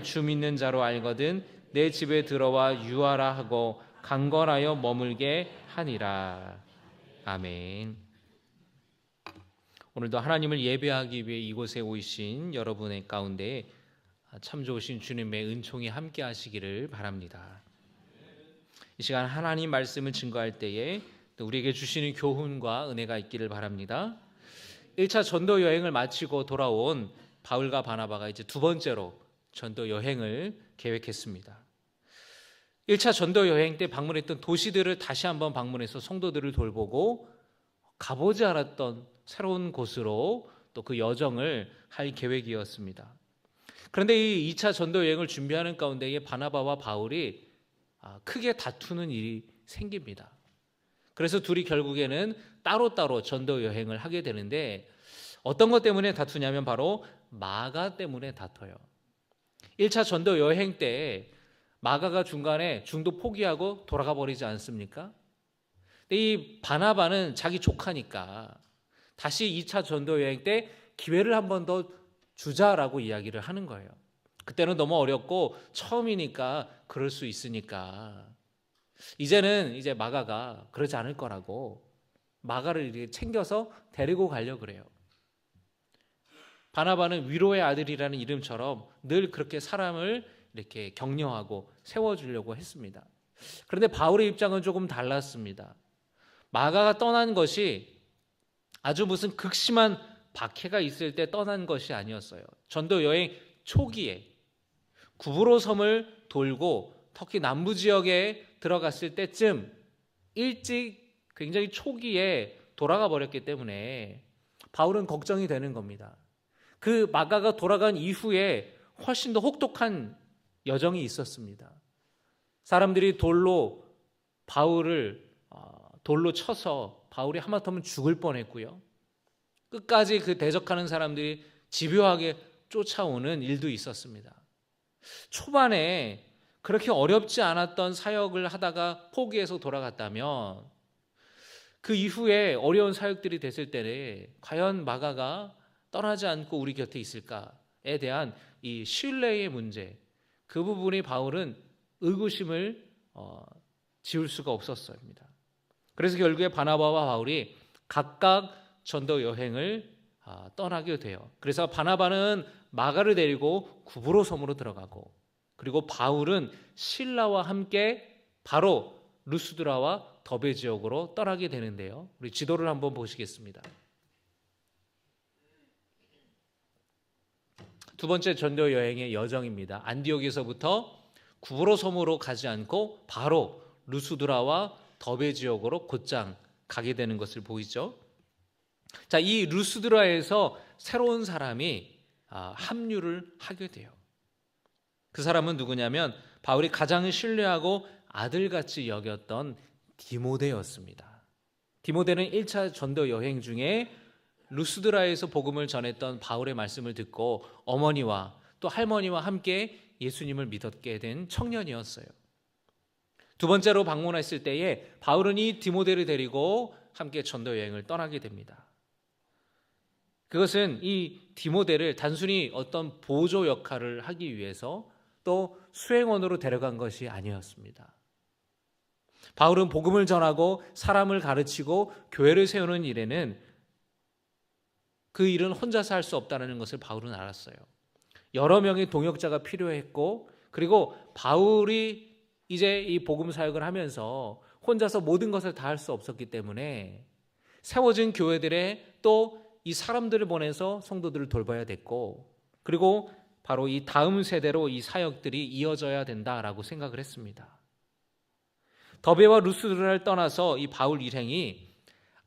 주 믿는 자로 알거든 내 집에 들어와 유하라 하고 강건하여 머물게 하니라. 아멘. 오늘도 하나님을 예배하기 위해 이곳에 오신 여러분의 가운데 참 좋으신 주님의 은총이 함께 하시기를 바랍니다. 이 시간 하나님 말씀을 증거할 때에 또 우리에게 주시는 교훈과 은혜가 있기를 바랍니다. 1차 전도 여행을 마치고 돌아온 바울과 바나바가 이제 두 번째로 전도 여행을 계획했습니다. 1차 전도 여행 때 방문했던 도시들을 다시 한번 방문해서 성도들을 돌보고 가보지 않았던 새로운 곳으로 또 그 여정을 할 계획이었습니다. 그런데 이 2차 전도 여행을 준비하는 가운데에 바나바와 바울이 아, 크게 다투는 일이 생깁니다. 그래서 둘이 결국에는 따로따로 전도 여행을 하게 되는데 어떤 것 때문에 다투냐면 바로 마가 때문에 다퉈요. 1차 전도 여행 때 마가가 중간에 중도 포기하고 돌아가 버리지 않습니까? 근데 이 바나바는 자기 조카니까 다시 2차 전도 여행 때 기회를 한 번 더 주자라고 이야기를 하는 거예요. 그때는 너무 어렵고 처음이니까 그럴 수 있으니까 이제는 이제 마가가 그러지 않을 거라고 마가를 챙겨서 데리고 가려 그래요. 바나바는 위로의 아들이라는 이름처럼 늘 그렇게 사람을 이렇게 격려하고 세워주려고 했습니다. 그런데 바울의 입장은 조금 달랐습니다. 마가가 떠난 것이 아주 무슨 극심한 박해가 있을 때 떠난 것이 아니었어요. 전도 여행 초기에 구브로 섬을 돌고 터키 남부 지역에 들어갔을 때쯤 일찍 굉장히 초기에 돌아가 버렸기 때문에 바울은 걱정이 되는 겁니다. 그 마가가 돌아간 이후에 훨씬 더 혹독한 여정이 있었습니다. 사람들이 돌로 바울을 어, 돌로 쳐서 바울이 하마터면 죽을 뻔했고요. 끝까지 그 대적하는 사람들이 집요하게 쫓아오는 일도 있었습니다. 초반에 그렇게 어렵지 않았던 사역을 하다가 포기해서 돌아갔다면 그 이후에 어려운 사역들이 됐을 때에 과연 마가가 떠나지 않고 우리 곁에 있을까에 대한 이 신뢰의 문제 그 부분이 바울은 의구심을 어, 지울 수가 없었습니다. 그래서 결국에 바나바와 바울이 각각 전도 여행을 아, 떠나게 돼요. 그래서 바나바는 마가를 데리고 구브로 섬으로 들어가고 그리고 바울은 신라와 함께 바로 루스드라와 더베 지역으로 떠나게 되는데요. 우리 지도를 한번 보시겠습니다. 두 번째 전도 여행의 여정입니다. 안디옥에서부터 구브로 섬으로 가지 않고 바로 루스드라와 더베 지역으로 곧장 가게 되는 것을 보이죠. 자, 이 루스드라에서 새로운 사람이 아, 합류를 하게 돼요. 그 사람은 누구냐면 바울이 가장 신뢰하고 아들같이 여겼던 디모데였습니다. 디모데는 1차 전도 여행 중에 루스드라에서 복음을 전했던 바울의 말씀을 듣고 어머니와 또 할머니와 함께 예수님을 믿었게 된 청년이었어요. 두 번째로 방문했을 때에 바울은 이 디모데를 데리고 함께 전도 여행을 떠나게 됩니다. 그것은 이 디모데를 단순히 어떤 보조 역할을 하기 위해서 또 수행원으로 데려간 것이 아니었습니다. 바울은 복음을 전하고 사람을 가르치고 교회를 세우는 일에는 그 일은 혼자서 할 수 없다는 것을 바울은 알았어요. 여러 명의 동역자가 필요했고 그리고 바울이 이제 이 복음 사역을 하면서 혼자서 모든 것을 다 할 수 없었기 때문에 세워진 교회들의 또이 사람들을 보내서 성도들을 돌봐야 됐고 그리고 바로 이 다음 세대로 이 사역들이 이어져야 된다라고 생각을 했습니다. 더베와 루스드라를 떠나서 이 바울 일행이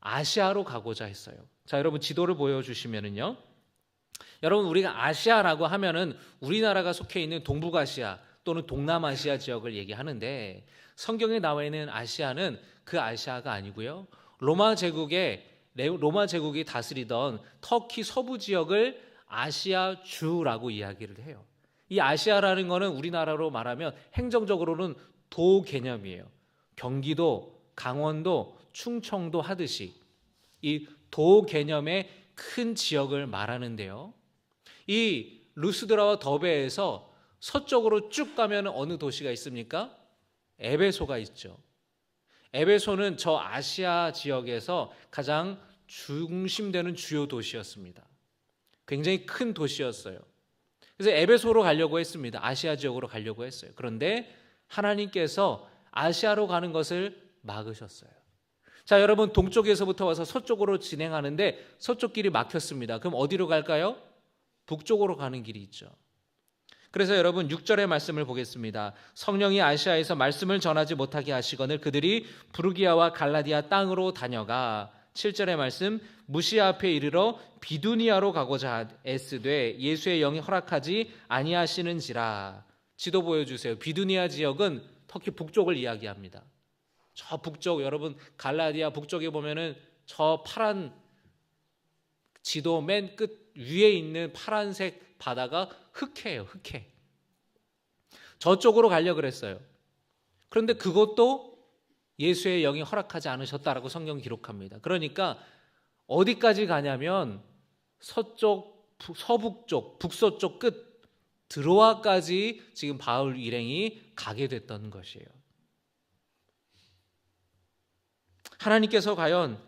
아시아로 가고자 했어요. 자, 여러분 지도를 보여주시면은요. 여러분 우리가 아시아라고 하면은 우리나라가 속해 있는 동북아시아 또는 동남아시아 지역을 얘기하는데 성경에 나와 있는 아시아는 그 아시아가 아니고요. 로마 제국의 로마 제국이 다스리던 터키 서부 지역을 아시아 주라고 이야기를 해요. 이 아시아라는 것은 우리나라로 말하면 행정적으로는 도 개념이에요. 경기도, 강원도, 충청도 하듯이 이 도 개념의 큰 지역을 말하는데요. 이 루스드라와 더베에서 서쪽으로 쭉 가면 어느 도시가 있습니까? 에베소가 있죠. 에베소는 저 아시아 지역에서 가장 중심되는 주요 도시였습니다. 굉장히 큰 도시였어요. 그래서 에베소로 가려고 했습니다. 아시아 지역으로 가려고 했어요. 그런데 하나님께서 아시아로 가는 것을 막으셨어요. 자, 여러분 동쪽에서부터 와서 서쪽으로 진행하는데 서쪽 길이 막혔습니다. 그럼 어디로 갈까요? 북쪽으로 가는 길이 있죠. 그래서 여러분 6절의 말씀을 보겠습니다. 성령이 아시아에서 말씀을 전하지 못하게 하시거늘 그들이 부르기아와 갈라디아 땅으로 다녀가 7절의 말씀 무시아 앞에 이르러 비두니아로 가고자 애쓰되 예수의 영이 허락하지 아니하시는지라 지도 보여주세요. 비두니아 지역은 터키 북쪽을 이야기합니다. 저 북쪽 여러분 갈라디아 북쪽에 보면은 저 파란 지도 맨 끝 위에 있는 파란색 바다가 흑해예요. 흑해. 저쪽으로 가려 그랬어요. 그런데 그것도 예수의 영이 허락하지 않으셨다라고 성경 기록합니다. 그러니까 어디까지 가냐면 서쪽, 서북쪽, 북서쪽 끝 드로아까지 지금 바울 일행이 가게 됐던 것이에요. 하나님께서 과연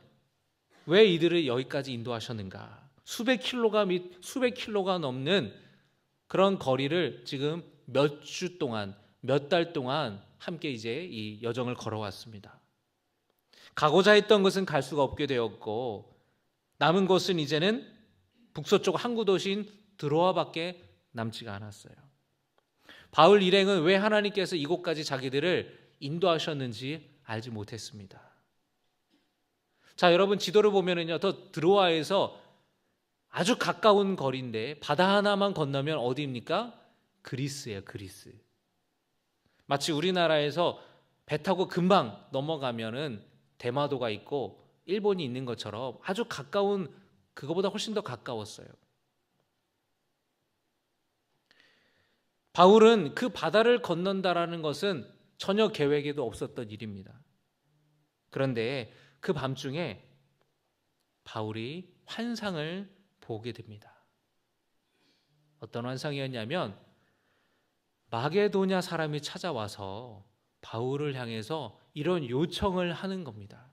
왜 이들을 여기까지 인도하셨는가? 수백 킬로가 및 수백 킬로가 넘는 그런 거리를 지금 몇 주 동안, 몇 달 동안 함께 이제 이 여정을 걸어왔습니다. 가고자 했던 것은 갈 수가 없게 되었고 남은 곳은 이제는 북서쪽 항구 도시인 드로아밖에 남지가 않았어요. 바울 일행은 왜 하나님께서 이곳까지 자기들을 인도하셨는지 알지 못했습니다. 자, 여러분 지도를 보면은요. 더 드로아에서 아주 가까운 거리인데 바다 하나만 건너면 어디입니까? 그리스예요, 그리스. 마치 우리나라에서 배 타고 금방 넘어가면은 대마도가 있고 일본이 있는 것처럼 아주 가까운 그거보다 훨씬 더 가까웠어요. 바울은 그 바다를 건넌다라는 것은 전혀 계획에도 없었던 일입니다. 그런데 그 밤중에 바울이 환상을 보게 됩니다. 어떤 환상이었냐면 마게도냐 사람이 찾아와서 바울을 향해서 이런 요청을 하는 겁니다.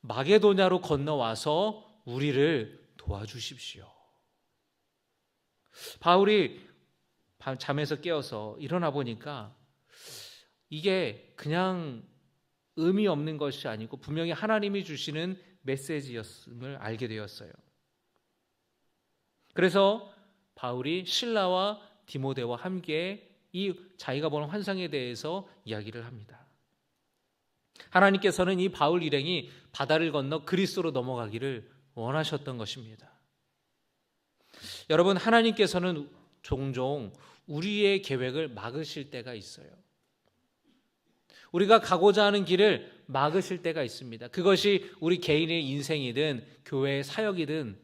마게도냐로 건너와서 우리를 도와주십시오. 바울이 잠에서 깨어서 일어나 보니까 이게 그냥 의미 없는 것이 아니고 분명히 하나님이 주시는 메시지였음을 알게 되었어요. 그래서 바울이 신라와 디모데와 함께 이 자기가 보는 환상에 대해서 이야기를 합니다. 하나님께서는 이 바울 일행이 바다를 건너 그리스로 넘어가기를 원하셨던 것입니다. 여러분 하나님께서는 종종 우리의 계획을 막으실 때가 있어요. 우리가 가고자 하는 길을 막으실 때가 있습니다. 그것이 우리 개인의 인생이든 교회의 사역이든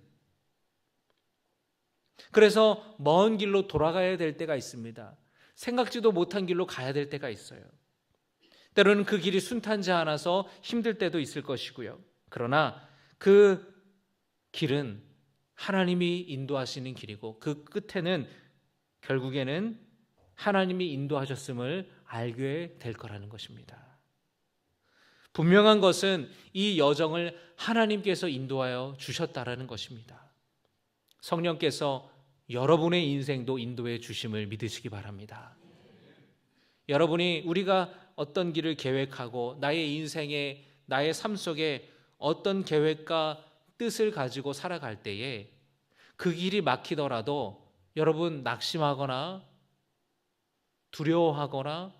그래서 먼 길로 돌아가야 될 때가 있습니다. 생각지도 못한 길로 가야 될 때가 있어요. 때로는 그 길이 순탄지 않아서 힘들 때도 있을 것이고요. 그러나 그 길은 하나님이 인도하시는 길이고 그 끝에는 결국에는 하나님이 인도하셨음을 알게 될 거라는 것입니다. 분명한 것은 이 여정을 하나님께서 인도하여 주셨다라는 것입니다. 성령께서 여러분의 인생도 인도해 주심을 믿으시기 바랍니다. 여러분이 우리가 어떤 길을 계획하고 나의 인생에 나의 삶 속에 어떤 계획과 뜻을 가지고 살아갈 때에 그 길이 막히더라도 여러분 낙심하거나 두려워하거나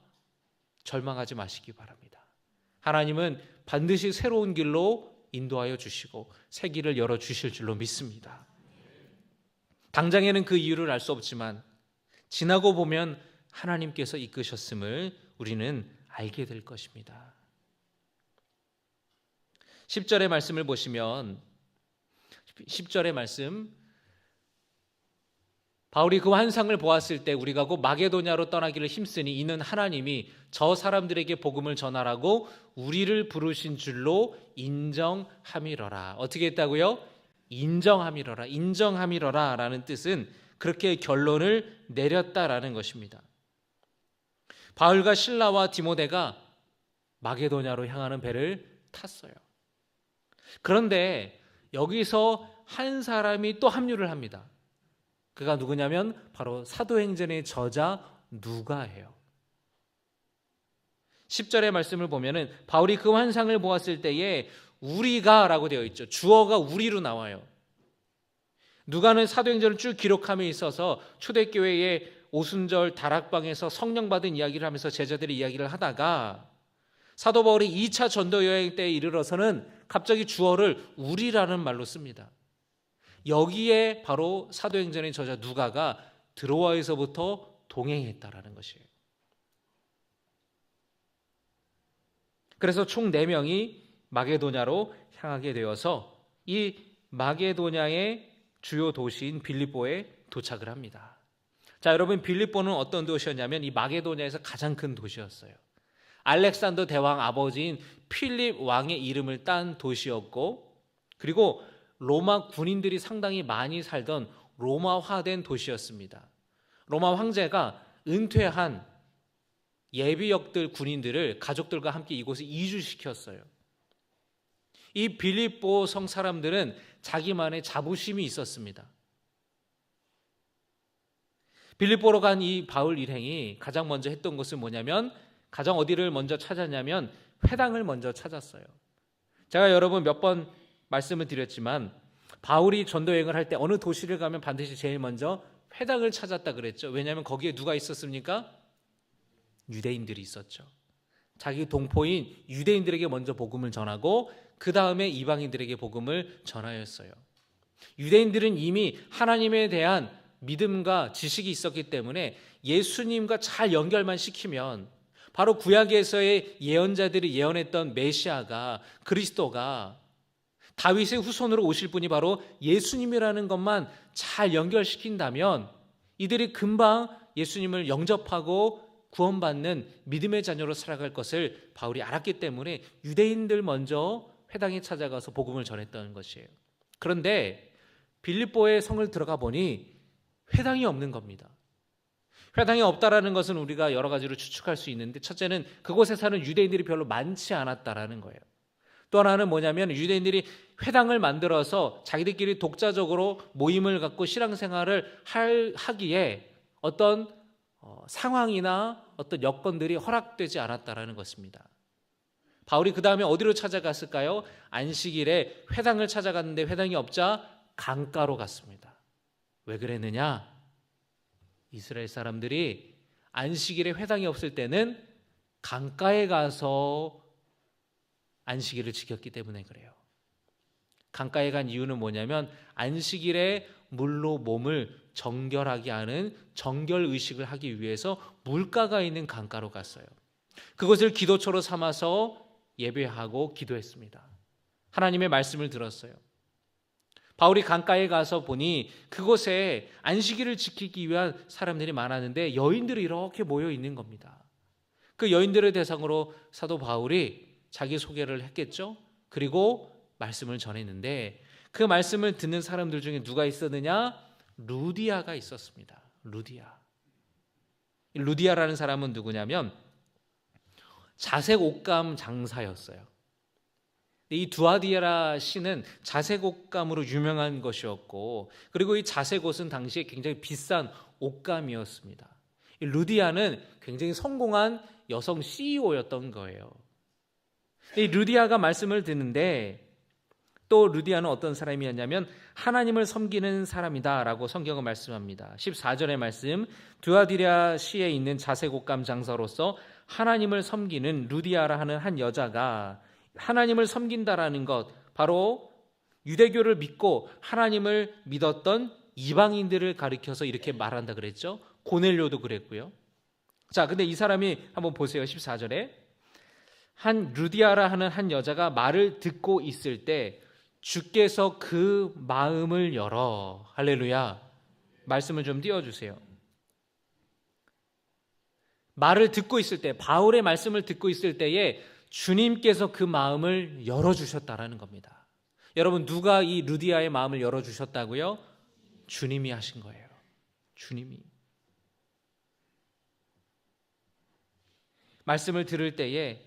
절망하지 마시기 바랍니다. 하나님은 반드시 새로운 길로 인도하여 주시고 새 길을 열어 주실 줄로 믿습니다. 당장에는 그 이유를 알 수 없지만 지나고 보면 하나님께서 이끄셨음을 우리는 알게 될 것입니다. 10절의 말씀을 보시면 10절의 말씀 바울이 그 환상을 보았을 때 우리가 곧 마게도냐로 떠나기를 힘쓰니 이는 하나님이 저 사람들에게 복음을 전하라고 우리를 부르신 줄로 인정함이러라. 어떻게 했다고요? 인정함이러라. 인정함이러라 라는 뜻은 그렇게 결론을 내렸다라는 것입니다. 바울과 신라와 디모데가 마게도냐로 향하는 배를 탔어요. 그런데 여기서 한 사람이 또 합류를 합니다. 그가 누구냐면 바로 사도행전의 저자 누가예요. 10절의 말씀을 보면은 바울이 그 환상을 보았을 때에 우리가라고 되어 있죠. 주어가 우리로 나와요. 누가는 사도행전을 쭉 기록함에 있어서 초대교회의 오순절 다락방에서 성령 받은 이야기를 하면서 제자들이 이야기를 하다가 사도 바울이 2차 전도 여행 때에 이르러서는 갑자기 주어를 우리라는 말로 씁니다. 여기에 바로 사도행전의 저자 누가가 드로아에서부터 동행했다라는 것이에요. 그래서 총 4명이 마게도냐로 향하게 되어서 이 마게도냐의 주요 도시인 빌립보에 도착을 합니다. 자, 여러분 빌립보는 어떤 도시였냐면 이 마게도냐에서 가장 큰 도시였어요. 알렉산더 대왕 아버지인 필립 왕의 이름을 딴 도시였고 그리고 로마 군인들이 상당히 많이 살던 로마화된 도시였습니다. 로마 황제가 은퇴한 예비역들 군인들을 가족들과 함께 이곳에 이주시켰어요. 이 빌립보 성 사람들은 자기만의 자부심이 있었습니다. 빌립보로 간 이 바울 일행이 가장 먼저 했던 것은 뭐냐면 가장 어디를 먼저 찾았냐면 회당을 먼저 찾았어요. 제가 여러분 몇번 말씀을 드렸지만 바울이 전도 여행을 할 때 어느 도시를 가면 반드시 제일 먼저 회당을 찾았다 그랬죠. 왜냐하면 거기에 누가 있었습니까? 유대인들이 있었죠. 자기 동포인 유대인들에게 먼저 복음을 전하고 그 다음에 이방인들에게 복음을 전하였어요. 유대인들은 이미 하나님에 대한 믿음과 지식이 있었기 때문에 예수님과 잘 연결만 시키면 바로 구약에서의 예언자들이 예언했던 메시아가 그리스도가 다윗의 후손으로 오실 분이 바로 예수님이라는 것만 잘 연결시킨다면 이들이 금방 예수님을 영접하고 구원받는 믿음의 자녀로 살아갈 것을 바울이 알았기 때문에 유대인들 먼저 회당에 찾아가서 복음을 전했던 것이에요. 그런데 빌립보의 성을 들어가 보니 회당이 없는 겁니다. 회당이 없다라는 것은 우리가 여러 가지로 추측할 수 있는데 첫째는 그곳에 사는 유대인들이 별로 많지 않았다라는 거예요. 또 하나는 뭐냐면 유대인들이 회당을 만들어서 자기들끼리 독자적으로 모임을 갖고 신앙생활을 할, 하기에 어떤 어, 상황이나 어떤 여건들이 허락되지 않았다라는 것입니다. 바울이 그 다음에 어디로 찾아갔을까요? 안식일에 회당을 찾아갔는데 회당이 없자 강가로 갔습니다. 왜 그랬느냐? 이스라엘 사람들이 안식일에 회당이 없을 때는 강가에 가서 안식일을 지켰기 때문에 그래요. 강가에 간 이유는 뭐냐면 안식일에 물로 몸을 정결하게 하는 정결 의식을 하기 위해서 물가가 있는 강가로 갔어요. 그것을 기도처로 삼아서 예배하고 기도했습니다. 하나님의 말씀을 들었어요. 바울이 강가에 가서 보니 그곳에 안식일을 지키기 위한 사람들이 많았는데 여인들이 이렇게 모여 있는 겁니다. 그 여인들을 대상으로 사도 바울이 자기 소개를 했겠죠. 그리고 말씀을 전했는데 그 말씀을 듣는 사람들 중에 누가 있었느냐? 루디아가 있었습니다. 루디아. 루디아라는 사람은 누구냐면 자색 옷감 장사였어요. 이 두아디에라 씨는 자색 옷감으로 유명한 것이었고 그리고 이 자색 옷은 당시에 굉장히 비싼 옷감이었습니다. 루디아는 굉장히 성공한 여성 CEO였던 거예요. 이 루디아가 말씀을 듣는데 또 루디아는 어떤 사람이었냐면 하나님을 섬기는 사람이다라고 성경은 말씀합니다. 14절의 말씀 두아디랴 시에 있는 자색옷감 장사로서 하나님을 섬기는 루디아라 하는 한 여자가 하나님을 섬긴다라는 것 바로 유대교를 믿고 하나님을 믿었던 이방인들을 가리켜서 이렇게 말한다 그랬죠. 고넬료도 그랬고요. 자, 근데 이 사람이 한번 보세요. 14절에 한 루디아라 하는 한 여자가 말을 듣고 있을 때 주께서 그 마음을 열어 할렐루야 말씀을 좀 띄워주세요. 말을 듣고 있을 때 바울의 말씀을 듣고 있을 때에 주님께서 그 마음을 열어 주셨다라는 겁니다. 여러분 누가 이 루디아의 마음을 열어 주셨다고요? 주님이 하신 거예요. 주님이 말씀을 들을 때에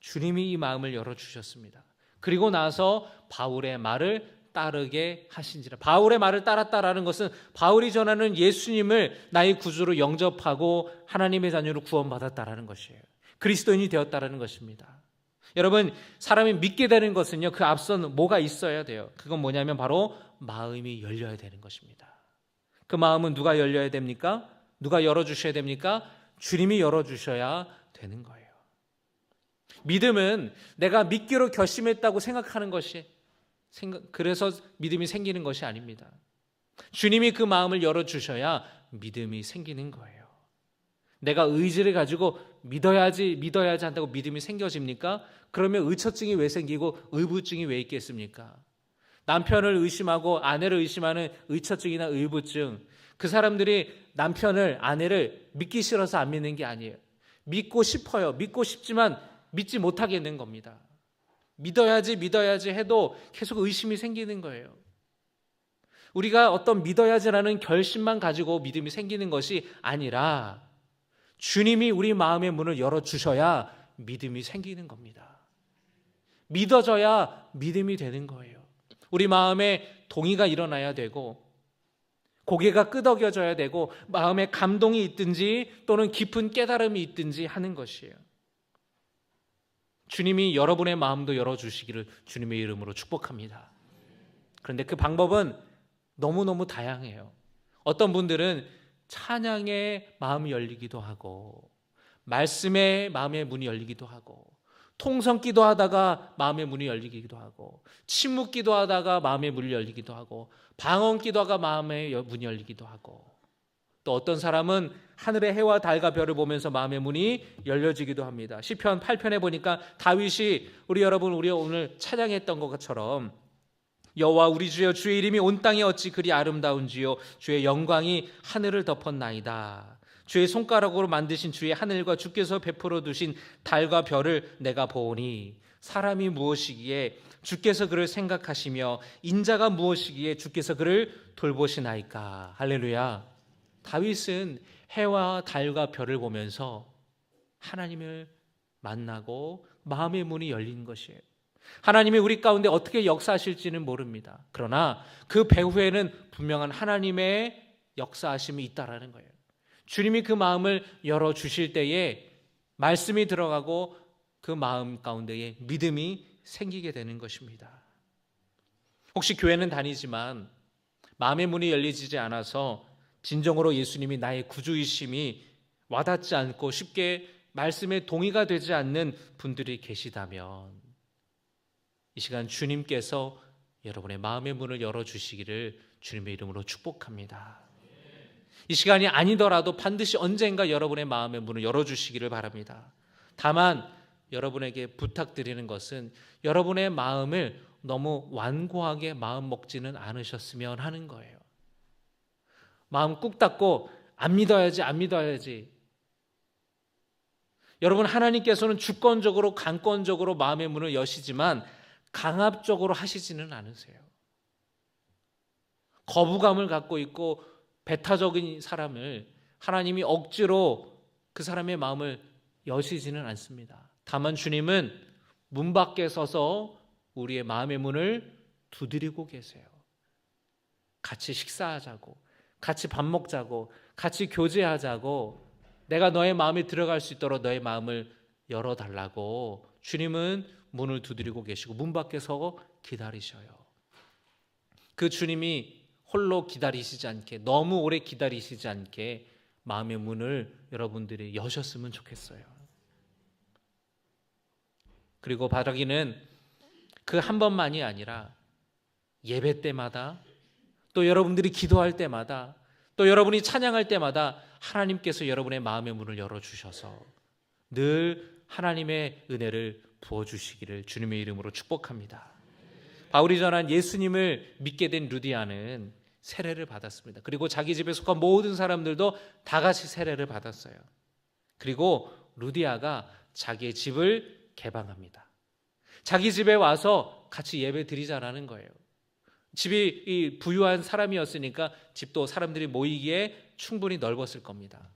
주님이 이 마음을 열어 주셨습니다. 그리고 나서 바울의 말을 따르게 하신지라. 바울의 말을 따랐다라는 것은 바울이 전하는 예수님을 나의 구주로 영접하고 하나님의 자녀로 구원받았다라는 것이에요. 그리스도인이 되었다라는 것입니다. 여러분, 사람이 믿게 되는 것은요, 그 앞선 뭐가 있어야 돼요. 그건 뭐냐면 바로 마음이 열려야 되는 것입니다. 그 마음은 누가 열려야 됩니까? 누가 열어주셔야 됩니까? 주님이 열어주셔야 되는 거예요. 믿음은 내가 믿기로 결심했다고 생각하는 것이 생각, 그래서 믿음이 생기는 것이 아닙니다. 주님이 그 마음을 열어 주셔야 믿음이 생기는 거예요. 내가 의지를 가지고 믿어야지, 믿어야지 한다고 믿음이 생겨집니까? 그러면 의처증이 왜 생기고 의부증이 왜 있겠습니까? 남편을 의심하고 아내를 의심하는 의처증이나 의부증, 그 사람들이 남편을, 아내를 믿기 싫어서 안 믿는 게 아니에요. 믿고 싶어요. 믿고 싶지만 믿지 못하겠는 겁니다. 믿어야지, 믿어야지 해도 계속 의심이 생기는 거예요. 우리가 어떤 믿어야지라는 결심만 가지고 믿음이 생기는 것이 아니라 주님이 우리 마음의 문을 열어 주셔야 믿음이 생기는 겁니다. 믿어져야 믿음이 되는 거예요. 우리 마음에 동의가 일어나야 되고 고개가 끄덕여져야 되고 마음에 감동이 있든지 또는 깊은 깨달음이 있든지 하는 것이에요. 주님이 여러분의 마음도 열어주시기를 주님의 이름으로 축복합니다. 그런데 그 방법은 너무너무 다양해요. 어떤 분들은 찬양의 마음이 열리기도 하고, 말씀의 마음의 문이 열리기도 하고, 통성 기도하다가 마음의 문이 열리기도 하고, 침묵 기도하다가 마음의 문이 열리기도 하고, 방언 기도하다가 마음의 문이 열리기도 하고, 또 어떤 사람은 하늘의 해와 달과 별을 보면서 마음의 문이 열려지기도 합니다. 시편 8편에 보니까 다윗이 우리 여러분 우리 오늘 찬양했던 것처럼 여호와 우리 주여 주의 이름이 온 땅에 어찌 그리 아름다운지요 주의 영광이 하늘을 덮었나이다. 주의 손가락으로 만드신 주의 하늘과 주께서 베풀어 두신 달과 별을 내가 보니 사람이 무엇이기에 주께서 그를 생각하시며 인자가 무엇이기에 주께서 그를 돌보시나이까 할렐루야. 다윗은 해와 달과 별을 보면서 하나님을 만나고 마음의 문이 열린 것이에요. 하나님이 우리 가운데 어떻게 역사하실지는 모릅니다. 그러나 그 배후에는 분명한 하나님의 역사하심이 있다라는 거예요. 주님이 그 마음을 열어 주실 때에 말씀이 들어가고 그 마음 가운데에 믿음이 생기게 되는 것입니다. 혹시 교회는 다니지만 마음의 문이 열리지 않아서 진정으로 예수님이 나의 구주이심이 와닿지 않고 쉽게 말씀에 동의가 되지 않는 분들이 계시다면 이 시간 주님께서 여러분의 마음의 문을 열어 주시기를 주님의 이름으로 축복합니다. 이 시간이 아니더라도 반드시 언젠가 여러분의 마음의 문을 열어 주시기를 바랍니다. 다만 여러분에게 부탁드리는 것은 여러분의 마음을 너무 완고하게 마음 먹지는 않으셨으면 하는 거예요. 마음 꾹 닫고 안 믿어야지, 안 믿어야지. 여러분, 하나님께서는 주권적으로, 강권적으로 마음의 문을 여시지만 강압적으로 하시지는 않으세요. 거부감을 갖고 있고 배타적인 사람을 하나님이 억지로 그 사람의 마음을 여시지는 않습니다. 다만 주님은 문 밖에 서서 우리의 마음의 문을 두드리고 계세요. 같이 식사하자고, 같이 밥 먹자고, 같이 교제하자고, 내가 너의 마음에 들어갈 수 있도록 너의 마음을 열어달라고 주님은 문을 두드리고 계시고 문 밖에 서 기다리셔요. 그 주님이 홀로 기다리시지 않게 너무 오래 기다리시지 않게 마음의 문을 여러분들이 여셨으면 좋겠어요. 그리고 바라기는 그 한 번만이 아니라 예배 때마다 또 여러분들이 기도할 때마다 또 여러분이 찬양할 때마다 하나님께서 여러분의 마음의 문을 열어 주셔서 늘 하나님의 은혜를 부어 주시기를 주님의 이름으로 축복합니다. 바울이 전한 예수님을 믿게 된 루디아는 세례를 받았습니다. 그리고 자기 집에 속한 모든 사람들도 다 같이 세례를 받았어요. 그리고 루디아가 자기의 집을 개방합니다. 자기 집에 와서 같이 예배 드리자라는 거예요. 집이 이 부유한 사람이었으니까 집도 사람들이 모이기에 충분히 넓었을 겁니다.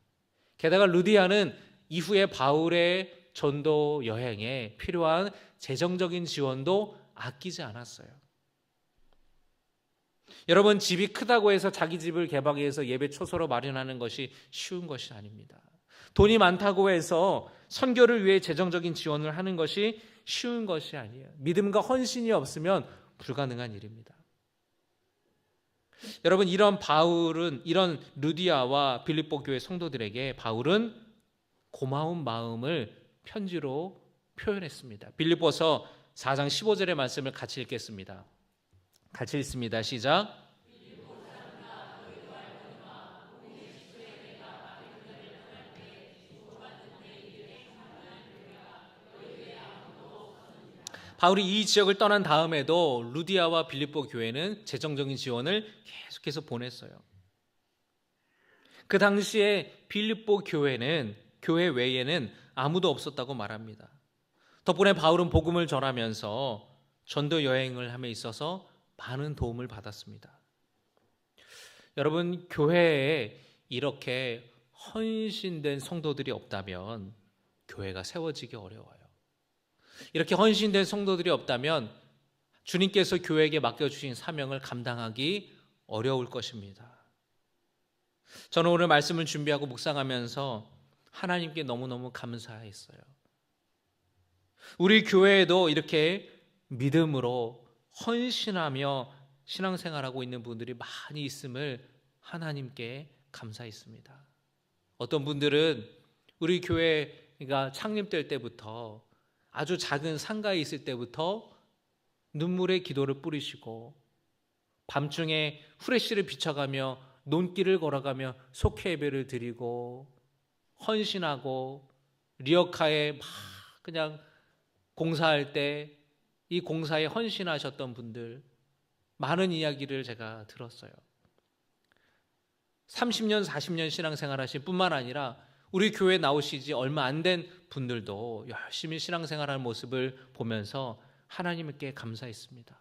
게다가 루디아는 이후에 바울의 전도 여행에 필요한 재정적인 지원도 아끼지 않았어요. 여러분 집이 크다고 해서 자기 집을 개방해서 예배 초소로 마련하는 것이 쉬운 것이 아닙니다. 돈이 많다고 해서 선교를 위해 재정적인 지원을 하는 것이 쉬운 것이 아니에요. 믿음과 헌신이 없으면 불가능한 일입니다. 여러분 이런 바울은 이런 루디아와 빌립보 교회 성도들에게 바울은 고마운 마음을 편지로 표현했습니다. 빌립보서 4장 15절의 말씀을 같이 읽겠습니다. 같이 읽습니다. 시작. 바울이 이 지역을 떠난 다음에도 루디아와 빌립보 교회는 재정적인 지원을 계속해서 보냈어요. 그 당시에 빌립보 교회는 교회 외에는 아무도 없었다고 말합니다. 덕분에 바울은 복음을 전하면서 전도 여행을 함에 있어서 많은 도움을 받았습니다. 여러분 교회에 이렇게 헌신된 성도들이 없다면 교회가 세워지기 어려워요. 이렇게 헌신된 성도들이 없다면 주님께서 교회에게 맡겨주신 사명을 감당하기 어려울 것입니다. 저는 오늘 말씀을 준비하고 묵상하면서 하나님께 너무너무 감사했어요. 우리 교회에도 이렇게 믿음으로 헌신하며 신앙생활하고 있는 분들이 많이 있음을 하나님께 감사했습니다. 어떤 분들은 우리 교회가 창립될 때부터 아주 작은 상가에 있을 때부터 눈물의 기도를 뿌리시고 밤중에 후레쉬를 비춰가며 논길을 걸어가며 속회 예배를 드리고 헌신하고 리어카에 막 그냥 공사할 때 이 공사에 헌신하셨던 분들 많은 이야기를 제가 들었어요. 30년, 40년 신앙생활 하신 뿐만 아니라 우리 교회 나오시지 얼마 안 된 분들도 열심히 신앙생활하는 모습을 보면서 하나님께 감사했습니다.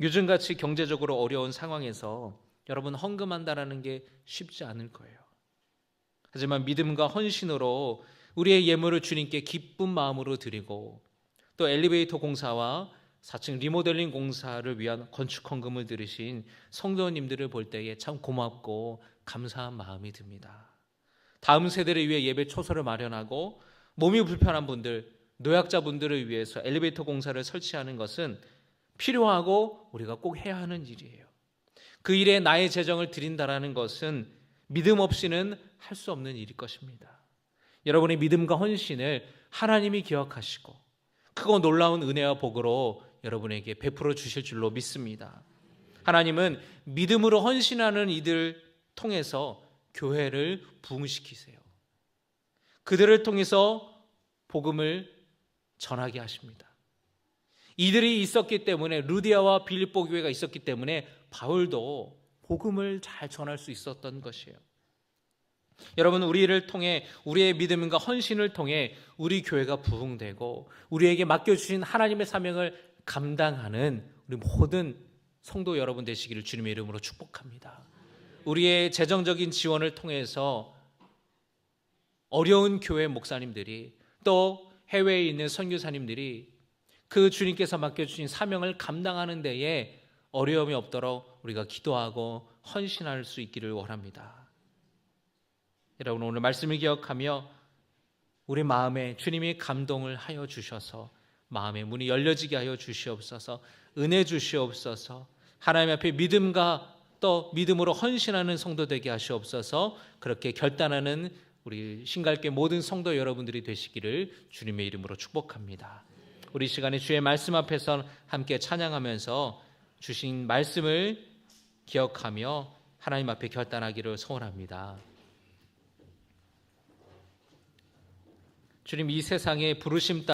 요즘같이 경제적으로 어려운 상황에서 여러분 헌금한다라는 게 쉽지 않을 거예요. 하지만 믿음과 헌신으로 우리의 예물을 주님께 기쁜 마음으로 드리고 또 엘리베이터 공사와 4층 리모델링 공사를 위한 건축 헌금을 들으신 성도님들을 볼 때에 참 고맙고 감사한 마음이 듭니다. 다음 세대를 위해 예배 초소를 마련하고 몸이 불편한 분들, 노약자 분들을 위해서 엘리베이터 공사를 설치하는 것은 필요하고 우리가 꼭 해야 하는 일이에요. 그 일에 나의 재정을 드린다라는 것은 믿음 없이는 할 수 없는 일일 것입니다. 여러분의 믿음과 헌신을 하나님이 기억하시고 크고 놀라운 은혜와 복으로 여러분에게 베풀어 주실 줄로 믿습니다. 하나님은 믿음으로 헌신하는 이들 통해서 교회를 부흥시키세요. 그들을 통해서 복음을 전하게 하십니다. 이들이 있었기 때문에 루디아와 빌립보 교회가 있었기 때문에 바울도 복음을 잘 전할 수 있었던 것이에요. 여러분 우리를 통해 우리의 믿음과 헌신을 통해 우리 교회가 부흥되고 우리에게 맡겨 주신 하나님의 사명을 감당하는 우리 모든 성도 여러분 되시기를 주님의 이름으로 축복합니다. 우리의 재정적인 지원을 통해서 어려운 교회 목사님들이 또 해외에 있는 선교사님들이 그 주님께서 맡겨주신 사명을 감당하는 데에 어려움이 없도록 우리가 기도하고 헌신할 수 있기를 원합니다. 여러분 오늘 말씀을 기억하며 우리 마음에 주님이 감동을 하여 주셔서 마음의 문이 열려지게 하여 주시옵소서 은혜 주시옵소서 하나님 앞에 믿음과 또 믿음으로 헌신하는 성도 되게 하시옵소서 그렇게 결단하는 우리 신갈계 모든 성도 여러분들이 되시기를 주님의 이름으로 축복합니다. 우리 시간에 주의 말씀 앞에서 함께 찬양하면서 주신 말씀을 기억하며 하나님 앞에 결단하기를 소원합니다. 주님 이 세상에 부르심